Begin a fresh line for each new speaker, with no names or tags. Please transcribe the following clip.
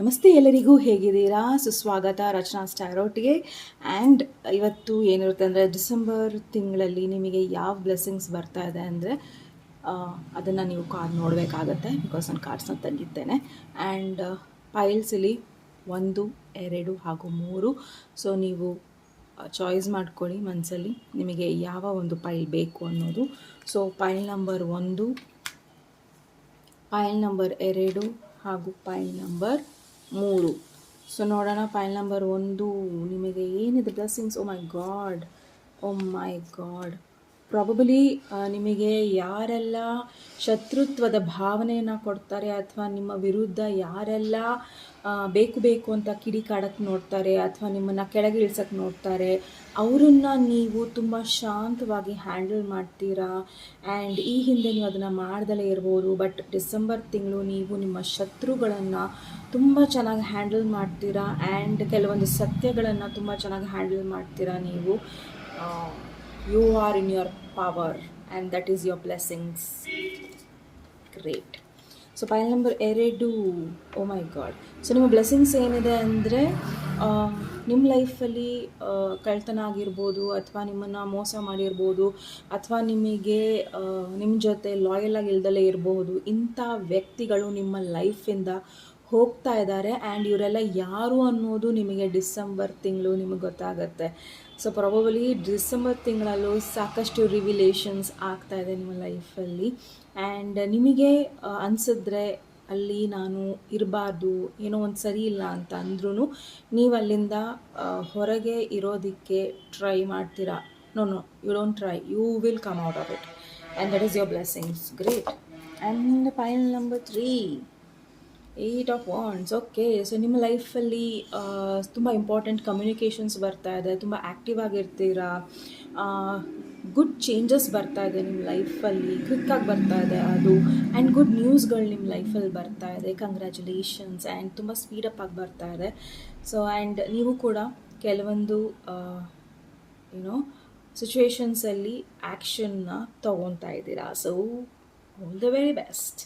ನಮಸ್ತೆ ಎಲ್ಲರಿಗೂ ಹೇಗಿದ್ದೀರಾ? ಸುಸ್ವಾಗತ. ರಚನಾ ಸ್ಟ್ಯಾರೋಟ್ಗೆ ಆ್ಯಂಡ್ ಇವತ್ತು ಏನಿರುತ್ತೆ ಅಂದರೆ ಡಿಸೆಂಬರ್ ತಿಂಗಳಲ್ಲಿ ನಿಮಗೆ ಯಾವ ಬ್ಲೆಸ್ಸಿಂಗ್ಸ್ ಬರ್ತಾ ಇದೆ ಅಂದರೆ ಅದನ್ನು ನೀವು ಕಾರ್ಡ್ ನೋಡಬೇಕಾಗತ್ತೆ. ಬಿಕಾಸ್ ನಾನು ಕಾರ್ಡ್ಸ್ನ ತಂದಿದ್ದೇನೆ. ಆ್ಯಂಡ್ ಪೈಲ್ಸಲ್ಲಿ ಒಂದು, ಎರಡು ಹಾಗೂ ಮೂರು. ಸೊ ನೀವು ಚಾಯ್ಸ್ ಮಾಡ್ಕೊಳ್ಳಿ ಮನಸ್ಸಲ್ಲಿ ನಿಮಗೆ ಯಾವ ಒಂದು ಪೈಲ್ ಬೇಕು ಅನ್ನೋದು. ಸೊ ಪೈಲ್ ನಂಬರ್ ಒಂದು ಪೈಲ್ ನಂಬರ್ ಎರಡು ಹಾಗೂ ಪೈಲ್ ನಂಬರ್ ಮೂರು. ಸೊ ನೋಡೋಣ ಫೈಲ್ ನಂಬರ್ ಒಂದು. ನಿಮಗೆ ಏನಿದೆ? Blessings oh my god oh my god probably ನಿಮಗೆ ಯಾರೆಲ್ಲ ಶತ್ರುತ್ವದ ಭಾವನೆಯನ್ನು ಕೊಡ್ತಾರೆ ಅಥವಾ ನಿಮ್ಮ ವಿರುದ್ಧ ಯಾರೆಲ್ಲ ಬೇಕು ಬೇಕು ಅಂತ ಕಿಡಿಕಾಡಕ್ಕೆ ನೋಡ್ತಾರೆ ಅಥವಾ ನಿಮ್ಮನ್ನು ಕೆಳಗೆ ಇಳ್ಸಕ್ಕೆ ನೋಡ್ತಾರೆ, ಅವರನ್ನು ನೀವು ತುಂಬ ಶಾಂತವಾಗಿ ಹ್ಯಾಂಡಲ್ ಮಾಡ್ತೀರಾ? ಆ್ಯಂಡ್ ಈ ಹಿಂದೆ ನೀವು ಅದನ್ನು ಮಾಡ್ದಲೇ ಇರ್ಬೋದು ಬಟ್ ಡಿಸೆಂಬರ್ ತಿಂಗಳು ನೀವು ನಿಮ್ಮ ಶತ್ರುಗಳನ್ನು ತುಂಬ ಚೆನ್ನಾಗಿ ಹ್ಯಾಂಡಲ್ ಮಾಡ್ತೀರಾ? ಆ್ಯಂಡ್ ಕೆಲವೊಂದು ಸತ್ಯಗಳನ್ನು ತುಂಬ ಚೆನ್ನಾಗಿ ಹ್ಯಾಂಡಲ್ ಮಾಡ್ತೀರಾ ನೀವು? You are in your power and that is your blessings. Great. So file number ಎರಡು. ಓ ಮೈ ಗಾಡ್ ಸೊ ನಿಮ್ಮ ಬ್ಲೆಸ್ಸಿಂಗ್ಸ್ ಏನಿದೆ ಅಂದರೆ ನಿಮ್ಮ ಲೈಫಲ್ಲಿ ಕಳ್ತನ ಆಗಿರ್ಬೋದು ಅಥವಾ ನಿಮ್ಮನ್ನು ಮೋಸ ಮಾಡಿರ್ಬೋದು, ಅಥವಾ ನಿಮಗೆ ನಿಮ್ಮ ಜೊತೆ ಲಾಯಲ್ ಆಗಿ ಇಲ್ದಲೇ ಇರಬಹುದು ಇಂಥ ವ್ಯಕ್ತಿಗಳು ನಿಮ್ಮ ಲೈಫಿಂದ ಹೋಗ್ತಾ ಇದ್ದಾರೆ ಆ್ಯಂಡ್ ಇವರೆಲ್ಲ ಯಾರು ಅನ್ನೋದು ನಿಮಗೆ ಡಿಸೆಂಬರ್ ತಿಂಗಳು ನಿಮಗೆ ಗೊತ್ತಾಗತ್ತೆ. ಸೊ ಪ್ರಾಬಬಲಿ ಡಿಸೆಂಬರ್ ತಿಂಗಳಲ್ಲೂ ಸಾಕಷ್ಟು ರಿವಿಲೇಷನ್ಸ್ ಆಗ್ತಾ ಇದೆ ನಿಮ್ಮ ಲೈಫಲ್ಲಿ ಆ್ಯಂಡ್ ನಿಮಗೆ ಅನಿಸಿದ್ರೆ ಅಲ್ಲಿ ನಾನು ಇರಬಾರ್ದು, ಏನೋ ಒಂದು ಸರಿ ಇಲ್ಲ ಅಂತ ಅಂದ್ರೂ ನೀವು ಅಲ್ಲಿಂದ ಹೊರಗೆ ಇರೋದಕ್ಕೆ ಟ್ರೈ ಮಾಡ್ತೀರಾ? No no you don't try you will come out of it and that is your blessings great and final number three eight of wands okay so ನಿಮ್ಮ ಲೈಫಲ್ಲಿ ತುಂಬ ಇಂಪಾರ್ಟೆಂಟ್ ಕಮ್ಯುನಿಕೇಷನ್ಸ್ ಬರ್ತಾ ಇದೆ, ತುಂಬ ಆ್ಯಕ್ಟಿವ್ ಆಗಿರ್ತೀರಾ? ಗುಡ್ ಚೇಂಜಸ್ ಬರ್ತಾ ಇದೆ ನಿಮ್ಮ ಲೈಫಲ್ಲಿ ಕ್ವಿಕ್ಕಾಗಿ ಬರ್ತಾ ಇದೆ ಅದು. ಆ್ಯಂಡ್ ಗುಡ್ ನ್ಯೂಸ್ಗಳು ನಿಮ್ಮ ಲೈಫಲ್ಲಿ ಬರ್ತಾ ಇದೆ ಕಂಗ್ರ್ಯಾಚುಲೇಷನ್ಸ್ ಆ್ಯಂಡ್ ತುಂಬ ಸ್ಪೀಡಪ್ ಆಗಿ ಬರ್ತಾ ಇದೆ. ಸೊ ಆ್ಯಂಡ್ ನೀವು ಕೂಡ ಕೆಲವೊಂದು ಏನೋ ಸಿಚುವೇಶನ್ಸಲ್ಲಿ ಆ್ಯಕ್ಷನ್ನ ತೊಗೊತಾ ಇದ್ದೀರಾ. So all the very best